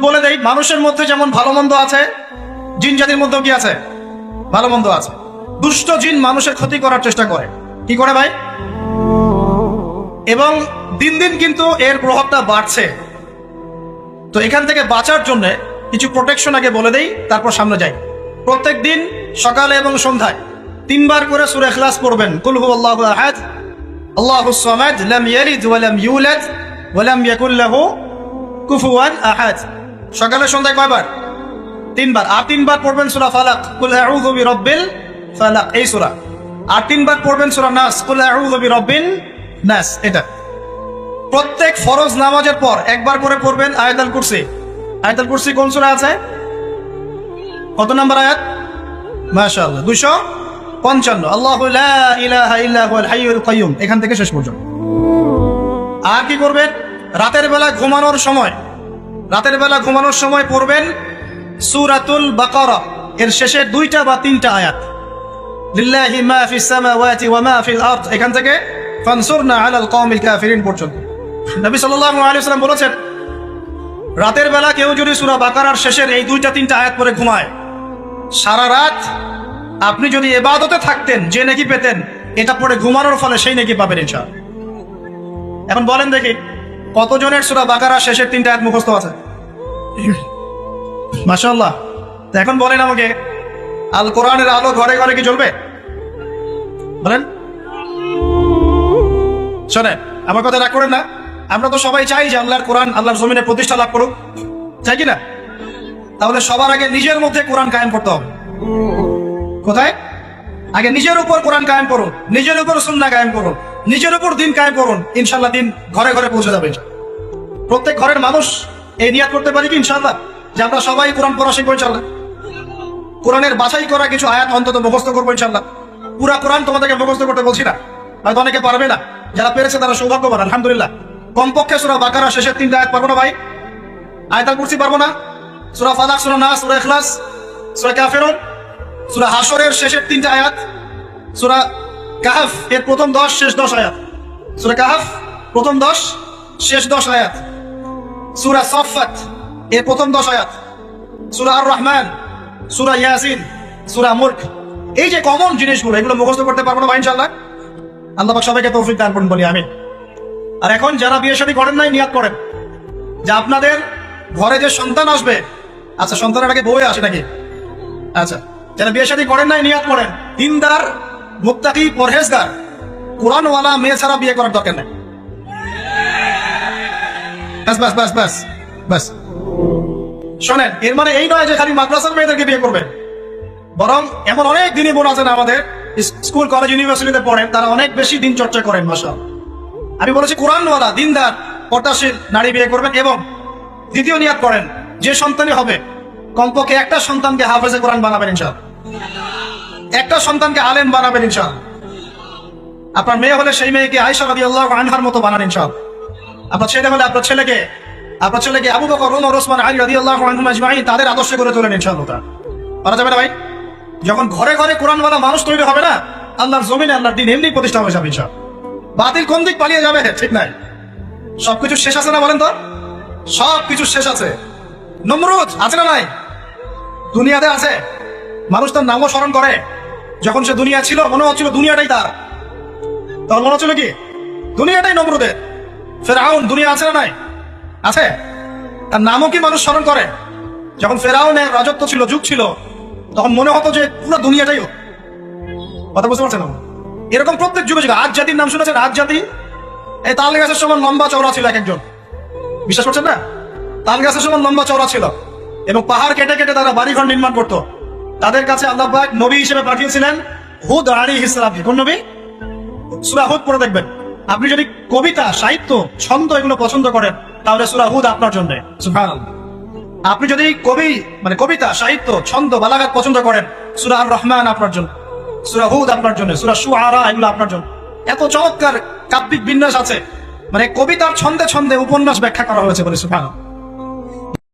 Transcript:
বলে দেই, মানুষের মধ্যে যেমন ভালো মন্দ আছে, জিন জাতির মধ্যেও কি আছে? ভালো মন্দ আছে। দুষ্ট জিন মানুষের ক্ষতি করার চেষ্টা করে। কি করে ভাই? এবং দিন দিন কিন্তু এর প্রভাবটা বাড়ছে। তো এখান থেকে বাঁচার জন্য কিছু প্রোটেকশন আগে বলে দেই, তারপর সামনে যাই। প্রত্যেক দিন সকালে এবং সন্ধ্যায় তিনবার করে সূরা ইখলাস পড়বেন। কুল হুয়াল্লাহু আহাদ আল্লাহুস সামাদ, লাম ইয়ালিদ ওয়া লাম ইউলাদ ওয়া লাম ইয়াকুল লাহু কুফুয়ান আহাদ। সকালে সন্ধ্যায় কয়বার? তিনবার। আর তিনবার পড়বেন সূরা ফালাক। কুল আউযু বিরাব্বিল ফালাক। এই সূরা। আর তিনবার পড়বেন সূরা নাস। কুল আউযু বিরাব্বিন নাস। এটা। প্রত্যেক ফরজ নামাজের পর একবার করে পড়বেন আয়াতুল কুরসি। আয়াতুল কুরসি কোন সূরা আছে? কত নম্বর আয়াত? মাশাআল্লাহ। 255 আল্লাহু লা ইলাহা ইল্লা হুয়াল হাইয়ুল কাইয়্যুম এখান থেকে শেষ পর্যন্ত। আর কি করবেন? রাতের বেলা ঘুমানোর সময় রাতের বেলা ঘুমানোর সময় পড়বেন সূরাতুল বাকারা। এর শেষে দুইটা বা তিনটা আয়াত। ওয়া এখান থেকে পর্যন্ত। ওয়াসাল্লাম বলেছেন, রাতের বেলা কেউ যদি বাকারার শেষের এই দুইটা, তিনটা আয়াত ঘুমায় আপনি যদি এবাদতে থাকতেন, যে নাকি পেতেন, এটা পড়ে ঘুমানোর ফলে সেই নাকি পাবেন ইনশাআল্লাহ। এখন বলেন দেখি কতজনের সূরা বাকারা শেষের তিনটা আয়াত মুখস্থ আছে? মাশাআল্লাহ। তো এখন বলেন আমাকে, আল কোরআনের আলো ঘরে ঘরে কি চলবে বলেন। শোনেন, আমার কথা রাগ করেন না। আমরা তো সবাই চাই যে আল্লাহর কোরআন আল্লাহর জমিনে প্রতিষ্ঠা লাভ করুক। চাই কি না? তাহলে সবার আগে নিজের মধ্যে কোরআন কায়েম করতে হবে। কোথায়? আগে নিজের উপর কোরআন কায়েম করুন, নিজের উপর সুন্না কায়েম করুন। নিজের উপর দিন কায়েম করুন। ইনশাল্লাহ দিন ঘরে ঘরে পৌঁছে যাবে। প্রত্যেক ঘরের মানুষ এই নিয়াত করতে পারি কি ইনশাল্লাহ যে আমরা সবাই কোরআন পড়া শিখব ইনশাল্লাহ কোরআনের বাছাই করা কিছু আয়াত অন্তত মুখস্থ করব ইনশাল্লাহ পুরা কোরআন তোমাদেরকে মুখস্থ করতে বলছি না। হয়তো অনেকে পারবে না। যারা পেরেছে তারা সৌভাগ্যবান, আলহামদুলিল্লাহ। কমপক্ষে সুরা বাকারা শেষের তিনটা আয়াত পারব না ভাই? আয়তাল কুরসি পারব না? সুরা ফালাক, সুরা না সুরা ইখলাস, সুরা কাফেরুন, সুরা হাসরের শেষের তিনটা আয়াত, সুরা কাহাফ এর প্রথম দশ, শেষ দশ আয়াত। সুরা কাহাফ, প্রথম দশ, শেষ দশ আয়াত। সুরা সফাত এর প্রথম দশ আয়াত। সুরা আর রহমান সুরা ইয়াসিন, সুরা মুল্ক। এই যে কমন জিনিসগুলো, এগুলো মুখস্থ করতে পারব না ভাই ইনশাল্লাহ আল্লাহ সবাইকে তৌফিক দান করুন, বলি আমি আর এখন যারা বিয়ে শাদী করেন নাই নিয়াত করেন। যে আপনাদের ঘরে যে সন্তান আসবে আচ্ছা সন্তানের আগে বউয়ে আসে নাকি? আচ্ছা যারা বিয়ে শাদী করেন নাই নিয়াত করেন। দিনদার মুক্তাকি পরহেজগার। কোরআনওয়ালা মেয়ে ছাড়া বিয়ে করার দরকার নেই। বাস বাস বাস বাস শোনেন, এর মানে এই নয় যে খালি মাদ্রাসার মেয়েদেরকে বিয়ে করবেন। বরং এমন অনেক দিনই বোন আছেন আমাদের, স্কুল, কলেজ, ইউনিভার্সিটিতে পড়েন, তারা অনেক বেশি দিন চর্চা করেন মাসা আমি বলেছি কোরআনওয়ালা, দিনদার, পটাশীল নারী বিয়ে করবেন এবং দ্বিতীয় নিয়াত করেন, যে সন্তানই হবে, কমপক্ষে একটা সন্তানকে হাফেজে কোরআন বানাবেন ইনশাল একটা সন্তানকে আলেম বানাবেন ইনশাল আপনার মেয়ে হলে সেই মেয়েকে আয়সা রাদি আল্লাহ আনহার মতো বানান ইনশাল আপনার ছেলে হলে আপনার ছেলেকে আপনার ছেলেকে আবু বকর ওমর ওসমান, আলী রাদি আল্লাহ তাদের আদর্শ করে তোলেন ইনশাআল্লাহ পারা যাবে না ভাই? যখন ঘরে ঘরে কোরআনওয়ালা মানুষ তৈরি হবে না, আল্লাহর জমিনে আল্লাহর দিন এমনি প্রতিষ্ঠা হয়ে যাবে ইনশাল বাতিল কোন দিক পালিয়ে যাবে? ঠিক নাই। সবকিছু শেষ আছে না বলেন তো? সব কিছু শেষ আছে। নমরুদ আছে না নাই? দুনিয়াতে আছে। মানুষ তার নামও স্মরণ করে। যখন সে দুনিয়া ছিল, মনে হচ্ছিল দুনিয়াটাই তার। তখন মনে হচ্ছিল কি? দুনিয়াটাই নমরুদের ফেরাউন দুনিয়া আছে না নাই? আছে? তার নামও কি মানুষ স্মরণ করে? যখন ফেরাউনের রাজত্ব ছিল, যুগ ছিল, তখন মনে হতো যে পুরো দুনিয়াটাই ওর। কথা বুঝতে পারছেন? এরকম প্রত্যেক যুগে যুগে আজ জাতির নাম শুনেছেন? আজ জাতি? এই তাল গাছের সমান লম্বা চওড়া ছিল এক একজন। বিশ্বাস করছেন না? তাল গাছের সমান লম্বা চওড়া ছিল। এবং পাহাড় কেটে কেটে তারা বাড়িঘর নির্মাণ করত। তাদের কাছে আল্লাহ নবী হিসেবে পাঠিয়েছিলেন হুদ আলী ইসলাম কোন নবী? সুরা হুদ পড়ে দেখবেন। আপনি যদি কবিতা, সাহিত্য, ছন্দ এগুলো পছন্দ করেন, তাহলে সুরা হুদ আপনার জন্য। আপনি যদি কবি মানে কবিতা, সাহিত্য, ছন্দ, বালাগাত পছন্দ করেন, সুরা রহমান আপনার জন্য, সুরা হুদ আপনার জন্য, সুরা সুআরা এগুলো আপনার জন্য। এত চমৎকার কাব্যিক বিন্যাস আছে। মানে কবিতার ছন্দে ছন্দে উপন্যাস ব্যাখ্যা করা হয়েছে বলে, সুবহানাল্লাহ।